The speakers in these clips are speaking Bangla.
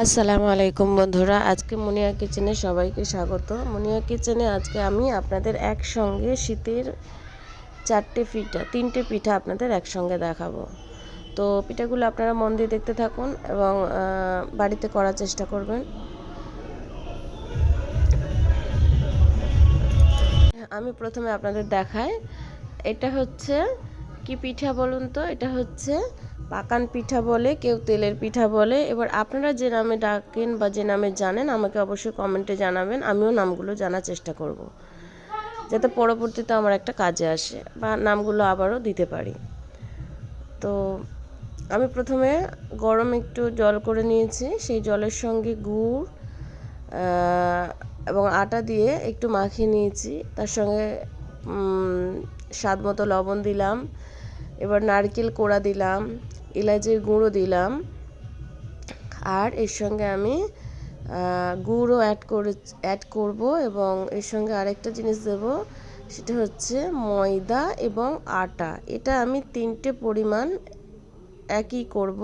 আসসালামু আলাইকুম বন্ধুরা, আজকে মুনিয়া কিচেনে সবাইকে স্বাগত। মুনিয়া কিচেনে আজকে আমি আপনাদের একসঙ্গে শীতের চারটে পিঠা, তিনটে পিঠা আপনাদের একসঙ্গে দেখাবো। তো পিঠাগুলো আপনারা মন দিয়ে দেখতে থাকুন এবং বাড়িতে করার চেষ্টা করবেন। আমি প্রথমে আপনাদের দেখাই, এটা হচ্ছে কি পিঠা বলুন তো? এটা হচ্ছে পাকান পিঠা বলে, কেউ তেলের পিঠা বলে। এবার আপনারা যে নামে ডাকেন বা যে নামে জানেন, আমাকে অবশ্যই কমেন্টে জানাবেন। আমিও নামগুলো জানার চেষ্টা করব। যাতে পরবর্তীতে আমার একটা কাজে আসে বা নামগুলো আবারও দিতে পারি। তো আমি প্রথমে গরম একটু জল করে নিয়েছি। সেই জলের সঙ্গে গুড় এবং আটা দিয়ে একটু মাখিয়ে নিয়েছি। তার সঙ্গে স্বাদ মতো লবণ দিলাম। এবার নারকেল কোড়া দিলাম। এলাচের গুঁড়ো দিলাম। আর এর সঙ্গে আমি গুঁড়ো অ্যাড করে অ্যাড করব এবং এর সঙ্গে আরেকটা জিনিস দেব, সেটা হচ্ছে ময়দা এবং আটা। এটা আমি তিনটে পরিমাণ একই করব।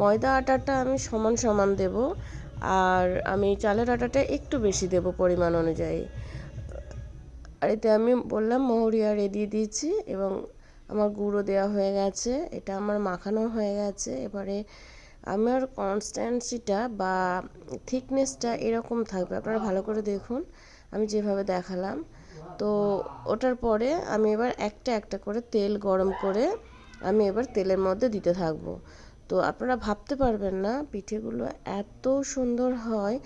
ময়দা, আটাটা আমি সমান সমান দেব আর আমি চালের আটাটা একটু বেশি দেব পরিমাণ অনুযায়ী। আর এতে আমি বললাম মহরিয়া রেডি দিয়েছি এবং আমার গুঁড়ো দেওয়া হয়ে গেছে, এটা আমার মাখানো হয়ে গেছে। এবারে আমার কনস্ট্যান্সিটা বা থিকনেসটা এরকম থাকবে, আপনারা ভালো করে দেখুন, আমি যেভাবে দেখালাম। তো ওটার পরে আমি এবার একটা একটা করে তেল গরম করে আমি এবার তেলের মধ্যে দিতে থাকব। তো আপনারা ভাবতে পারবেন না, পিঠেগুলো এত সুন্দর হয়,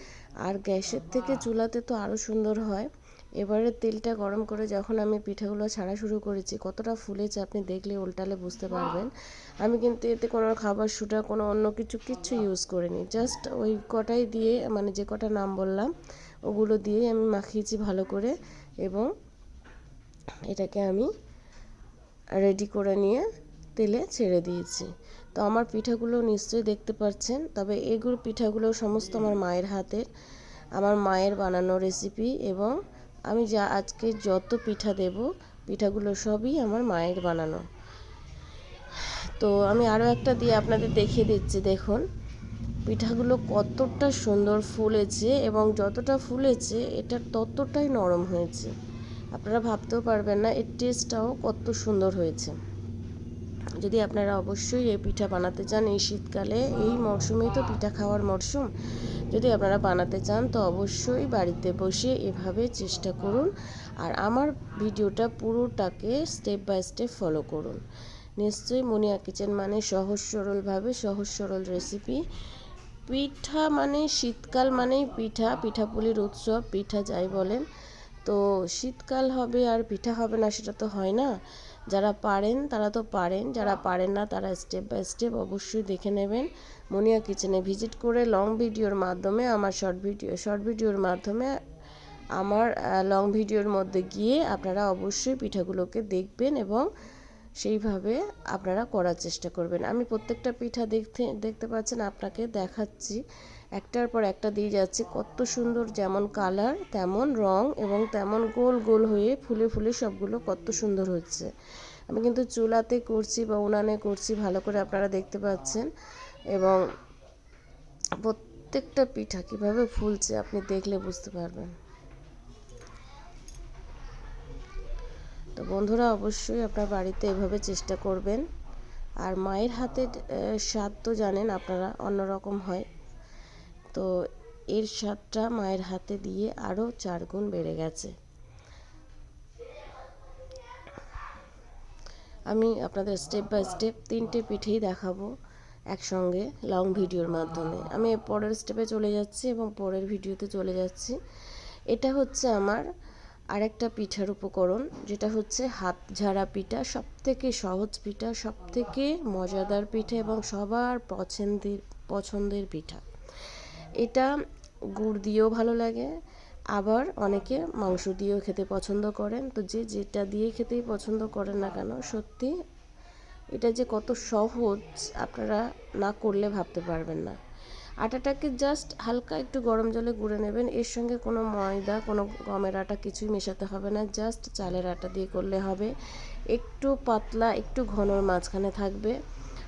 আর গ্যাসের থেকে চুলাতে তো আরও সুন্দর হয়। এবারে তেলটা গরম করে যখন আমি পিঠেগুলো ছাড়া শুরু করেছি, কতটা ফুলেছে আপনি দেখলে উল্টালে বুঝতে পারবেন। আমি কিন্তু এতে কোনো খাবার সুটা কোনো অন্য কিছু কিচ্ছু ইউজ করিনি। জাস্ট ওই কটাই দিয়ে মানে যে কটা নাম বললাম, ওগুলো দিয়েই আমি মাখিয়েছি ভালো করে এবং এটাকে আমি রেডি করে নিয়ে তেলে ছেড়ে দিয়েছি। তো আমার পিঠাগুলো নিশ্চয়ই দেখতে পাচ্ছেন, তবে এগুলো পিঠাগুলো সমস্ত আমার মায়ের হাতের, আমার মায়ের বানানো রেসিপি এবং আমি যা আজকে যত পিঠা দেব, পিঠাগুলো সবই আমার মায়ের বানানো। তো আমি আরও একটা দিয়ে আপনাদের দেখিয়ে দিচ্ছি, দেখুন। পিঠাগুলো কতটা সুন্দর ফুলেছে এবং যতটা ফুলেছে, এটা ততটাই নরম হয়েছে। আপনারা ভাবতেও পারবেন না, এর টেস্টটাও কত সুন্দর হয়েছে। যদি আপনারা অবশ্যই এই পিঠা বানাতে চান এই শীতকালে, এই মরশুমেই তো পিঠা খাওয়ার মরশুম। যদি আপনারা বানাতে চান, তো অবশ্যই বাড়িতে বসে এভাবে চেষ্টা করুন। আর আমার ভিডিওটা পুরোটাকে স্টেপ বাই স্টেপ ফলো করুন। নিশ্চয়ই মনিয়া কিচেন মানে সহজ সরলভাবে সহজ সরল রেসিপি পিঠা মানে শীতকাল মানেই পিঠা, পিঠাপুলির উৎসব, পিঠা যাই বলেন। তো শীতকাল হবে আর পিঠা হবে না, সেটা তো হয় না। যারা পারেন, তারা তো পারেন, যারা পারেন না, তারা স্টেপ বাই স্টেপ অবশ্যই দেখে নেবেন। মনিয়া কিচেনে ভিজিট করে লং ভিডিওর মাধ্যমে, আমার শর্ট ভিডিও শর্ট ভিডিওর মাধ্যমে আমার লং ভিডিওর মধ্যে গিয়ে আপনারা অবশ্যই পিঠাগুলোকে দেখবেন এবং সেইভাবে আপনারা করার চেষ্টা করবেন। আমি প্রত্যেকটা পিঠা দেখতে দেখতে পাচ্ছেন, আপনাকে দেখাচ্ছি। একটার পর একটা দিয়ে যাচ্ছে। কত সুন্দর যেমন কালার, তেমন রং এবং তেমন গোল গোল হয়ে ফুলে ফুলে সবগুলো কত সুন্দর হচ্ছে। আমি কিন্তু চুলাতে করছি বা উনানে করছি, ভালো করে আপনারা দেখতে পাচ্ছেন। এবং প্রত্যেকটা পিঠা কীভাবে ফুলছে আপনি দেখলে বুঝতে পারবেন। তো বন্ধুরা, অবশ্যই আপনার বাড়িতে এভাবে চেষ্টা করবেন। আর মায়ের হাতের স্বাদ তো জানেন আপনারা, অন্যরকম হয়। তো এর স্বাদটা মায়ের হাতে দিয়ে আরও চার গুণ বেড়ে গেছে। আমি আপনাদের স্টেপ বাই স্টেপ তিনটে পিঠেই দেখাবো একসঙ্গে লং ভিডিওর মাধ্যমে। আমি পরের স্টেপে চলে যাচ্ছি এবং পরের ভিডিওতে চলে যাচ্ছি। এটা হচ্ছে আমার আরেকটা পিঠার উপকরণ, যেটা হচ্ছে হাত ঝাড়া পিঠা সব থেকে সহজ পিঠা সব থেকে মজাদার পিঠা এবং সবার পছন্দের পছন্দের পিঠা। এটা গুড় দিয়েও ভালো লাগে, আবার অনেকে মাংস দিয়েও খেতে পছন্দ করেন। তো যে যেটা দিয়ে খেতেই পছন্দ করেন না কেন, সত্যি এটা যে কত সহজ আপনারা না করলে ভাবতে পারবেন না। আটাটাকে জাস্ট হালকা একটু গরম জলে গুঁড়ে নেবেন, এর সঙ্গে কোনো ময়দা, কোনো গমের আটা কিছুই মেশাতে হবে না জাস্ট চালের আটা দিয়ে করলে হবে। একটু পাতলা, একটু ঘনর মাঝখানে থাকবে।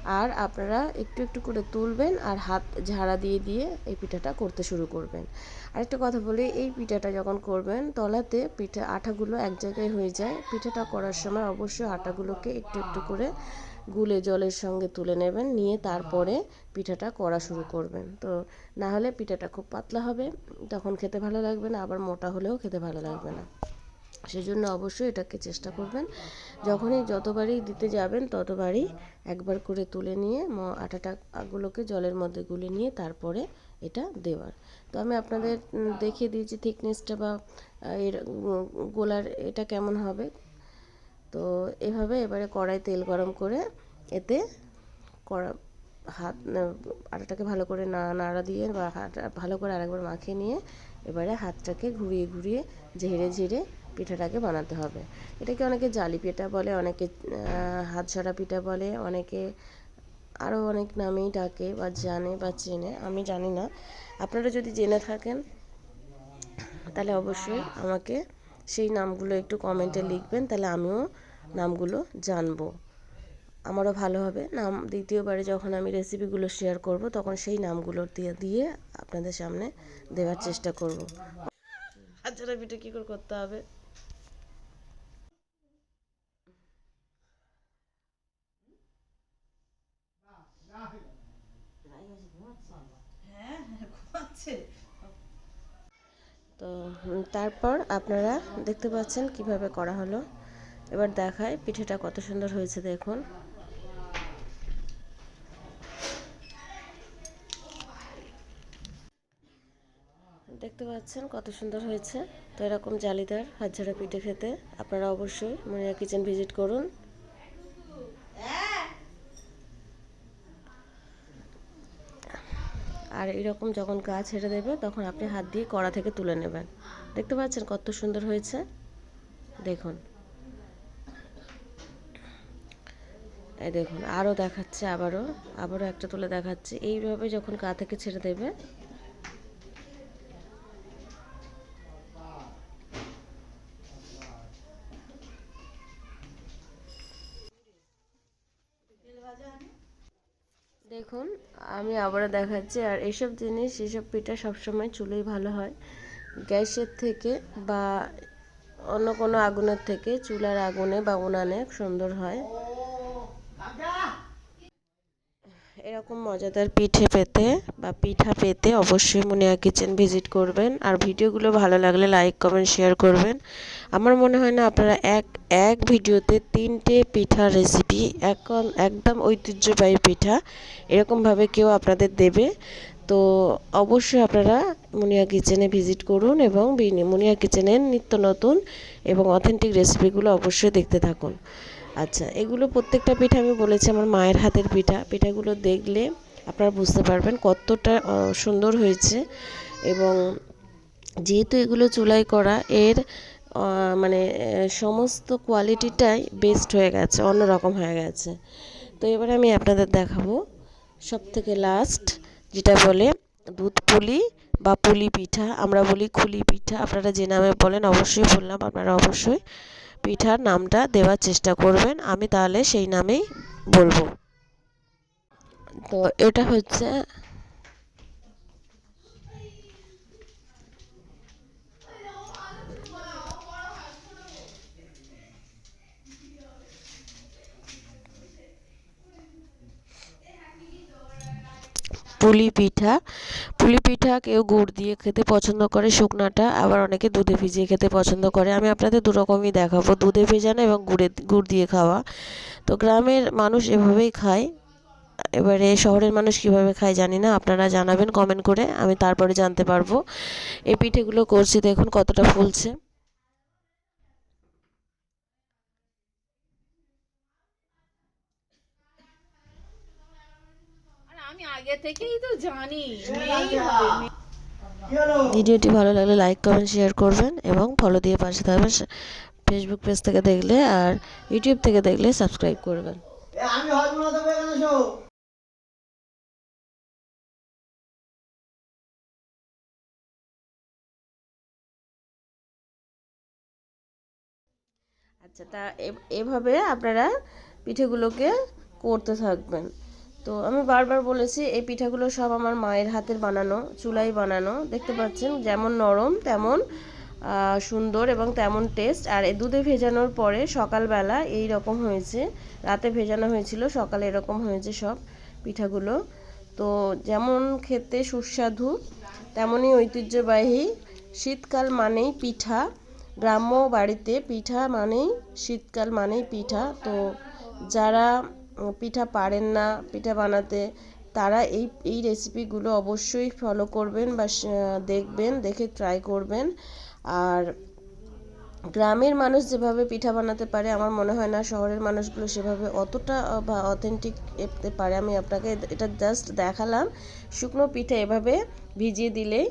আর আপনারা একটু একটু করে তুলবেন আর হাত ঝাড়া দিয়ে দিয়ে এই পিঠাটা করতে শুরু করবেন। আরেকটা কথা বলি, এই পিঠাটা যখন করবেন, তলাতে পিঠা, আঠাগুলো এক জায়গায় হয়ে যায়। পিঠাটা করার সময় অবশ্যই আটাগুলোকে একটু একটু করে গুলে জলের সঙ্গে তুলে নেবেন, নিয়ে তারপরে পিঠাটা করা শুরু করবেন। তো না হলে পিঠাটা খুব পাতলা হবে, তখন খেতে ভালো লাগবে না, আবার মোটা হলেও খেতে ভালো লাগবে না। সেজন্য অবশ্যই এটাকে চেষ্টা করবেন। যখনই যতবারই দিতে যাবেন, ততবারই একবার করে তুলে নিয়ে ম- আটাটা গুলোকে জলের মধ্যে গুলে নিয়ে তারপরে এটা দেওয়ার। তো আমি আপনাদের দেখিয়ে দিয়েছি থিকনেসটা বা এর গোলার এটা কেমন হবে। তো এভাবে এবারে কড়াই তেল গরম করে এতে কড়া, হাত আটাটাকে ভালো করে না, নাড়া দিয়ে বা হাত ভালো করে আরেকবার মাখিয়ে নিয়ে এবারে হাতটাকে ঘুরিয়ে ঘুরিয়ে ঝেড়ে ঝেড়ে পিঠাটাকে বানাতে হবে। এটাকে অনেকে জালি পিঠা বলে, অনেকে হাত ছাড়া পিঠা বলে, অনেকে আরও অনেক নামেই ডাকে বা জানে বা চেনে, আমি জানি না। আপনারা যদি জেনে থাকেন, তাহলে অবশ্যই আমাকে সেই নামগুলো একটু কমেন্টে লিখবেন, তাহলে আমিও নামগুলো জানব। আমারও ভালো হবে। নাম, দ্বিতীয়বারে যখন আমি রেসিপিগুলো শেয়ার করব, তখন সেই নামগুলো দিয়ে দিয়ে আপনাদের সামনে দেওয়ার চেষ্টা করব। আচ্ছা পিঠে কী করে করতে হবে? তো তারপর আপনারা দেখতে পাচ্ছেন কীভাবে করা হলো। এবার দেখায় পিঠেটা কত সুন্দর হয়েছে দেখুন। দেখতে পাচ্ছেন কত সুন্দর হয়েছে। তো এরকম জালিদার হাতঝাড়া পিঠে খেতে আপনারা অবশ্যই মনিয়া কিচেন ভিজিট করুন আর এরকম যখন গা ছেড়ে দেবে, তখন আপনি হাত দিয়ে কড়া থেকে তুলে নেবেন। দেখতে পাচ্ছেন কত সুন্দর হয়েছে? দেখুন। এই দেখুন আরও দেখাচ্ছে আবারও আবারও একটা তুলে দেখাচ্ছে। এইভাবে যখন গা থেকে ছেড়ে দেবে দেখুন, আমি আবারও দেখাচ্ছি, আর এসব জিনিস, এসব পিঠা সবসময় চুলেই ভালো হয়। গ্যাসের থেকে বা অন্য কোনো আগুনের থেকে চুলার আগুনে বা উনানে সুন্দর হয়। এরকম মজাদার পিঠে পেতে বা পিঠা পেতে অবশ্যই মুনিয়া কিচেন ভিজিট করবেন। আর ভিডিওগুলো ভালো লাগলে লাইক, কমেন্ট, শেয়ার করবেন। আমার মনে হয় না আপনারা এক এক ভিডিওতে তিনটে পিঠা রেসিপি এখন একদম ঐতিহ্যবাহী পিঠা এরকমভাবে কেউ আপনাদের দেবে। তো অবশ্যই আপনারা মুনিয়া কিচেনে ভিজিট করুন এবং মুনিয়া কিচেনের নিত্য নতুন এবং অথেন্টিক রেসিপিগুলো অবশ্যই দেখতে থাকুন। আচ্ছা এগুলো প্রত্যেকটা পিঠা আমি বলেছি, আমার মায়ের হাতের পিঠা। পিঠাগুলো দেখলে আপনারা বুঝতে পারবেন কতটা সুন্দর হয়েছে। এবং যেহেতু এগুলো চুলাই করা, এর মানে সমস্ত কোয়ালিটিটাই বেস্ট হয়ে গেছে, অন্যরকম হয়ে গেছে। তো এবারে আমি আপনাদের দেখাবো সব থেকে লাস্ট যেটা বলে দুধ পুলি বা পুলি পিঠা, আমরা বলি খুলি পিঠা। আপনারা যে নামে বলেন অবশ্যই বললাম, আপনারা অবশ্যই পিঠার নামটা দেওয়ার চেষ্টা করবেন। আমি তাহলে সেই নামেই বলব। তো এটা হচ্ছে পুলি পিঠা। পুলি পিঠা কেউ গুড় দিয়ে খেতে পছন্দ করে, শুকনাটা আবার অনেকে দুধে ভিজিয়ে খেতে পছন্দ করে। আমি আপনাদের দু রকমই দেখাবো, দুধে ভেজানো এবং গুড়ে, গুড় দিয়ে খাওয়া। তো গ্রামের মানুষ এভাবেই খায়। এবারে শহরের মানুষ কীভাবে খায় জানি না, আপনারা জানাবেন কমেন্ট করে, আমি তারপরে জানতে পারব। এই পিঠেগুলো করছি, দেখুন কতটা ফুলছে আর আমি আগে থেকেই তো জানি। ভিডিওটি ভালো লাগলে লাইক কমেন্ট শেয়ার করবেন এবং ফলো দিয়ে পাশে থাকবেন। ফেসবুক পেজ থেকে দেখলে আর ইউটিউব থেকে দেখলে সাবস্ক্রাইব করবেন। আমি না আচ্ছা তা এ- এভাবে আপনারা পিঠেগুলোকে করতে থাকবেন। তো আমি বারবার বলেছি, এই পিঠাগুলো সব আমার মায়ের হাতের বানানো চুলাই বানানো। দেখতে পাচ্ছেন যেমন নরম, তেমন সুন্দর এবং তেমন টেস্ট আর দুধে ভেজানোর পরে সকালবেলা এই রকম হয়েছে। রাতে ভেজানো হয়েছিল, সকালে এরকম হয়েছে সব পিঠাগুলো। তো যেমন খেতে সুস্বাদু তেমনই ঐতিহ্যবাহী। শীতকাল মানেই পিঠা, গ্রাম্য বাড়িতে পিঠা মানেই শীতকাল মানেই পিঠা। তো যারা পিঠা পারেন না পিঠা বানাতে, তারা এই এই রেসিপিগুলো অবশ্যই ফলো করবেন বা দেখবেন, দেখে ট্রাই করবেন। আর গ্রামের মানুষ যেভাবে পিঠা বানাতে পারে, আমার মনে হয় না শহরের মানুষগুলো সেভাবে অতটা বা অথেন্টিক এতে পারে। আমি আপনাকে এটা জাস্ট দেখালাম। শুকনো পিঠা এভাবে ভিজিয়ে দিলেই